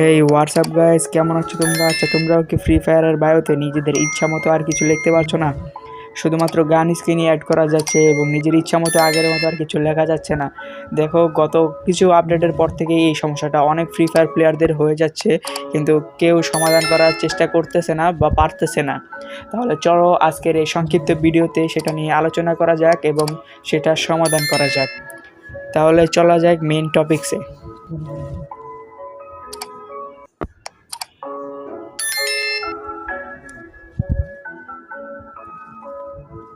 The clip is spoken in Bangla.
হেই হোয়াটসঅ্যাপ গাইস কেমন আছো তোমরা? আচ্ছা তোমরাও কি ফ্রি ফায়ারের বায়োতে নিজেদের ইচ্ছা মতো আর কিছু লিখতে পারছ না? শুধুমাত্র গান স্ক্রিনই অ্যাড করা যাচ্ছে এবং নিজের ইচ্ছা মতো আগের মতো আর কিছু লেখা যাচ্ছে না। দেখো, গত কিছু আপডেটের পর থেকেই এই সমস্যাটা অনেক ফ্রি ফায়ার প্লেয়ারদের হয়ে যাচ্ছে, কিন্তু কেউ সমাধান করার চেষ্টা করতেছে না বা পারতেছে না। তাহলে চলো আজকের এই সংক্ষিপ্ত ভিডিওতে সেটা নিয়ে আলোচনা করা যাক এবং সেটা সমাধান করা যাক। তাহলে চলা যাক মেন টপিকসে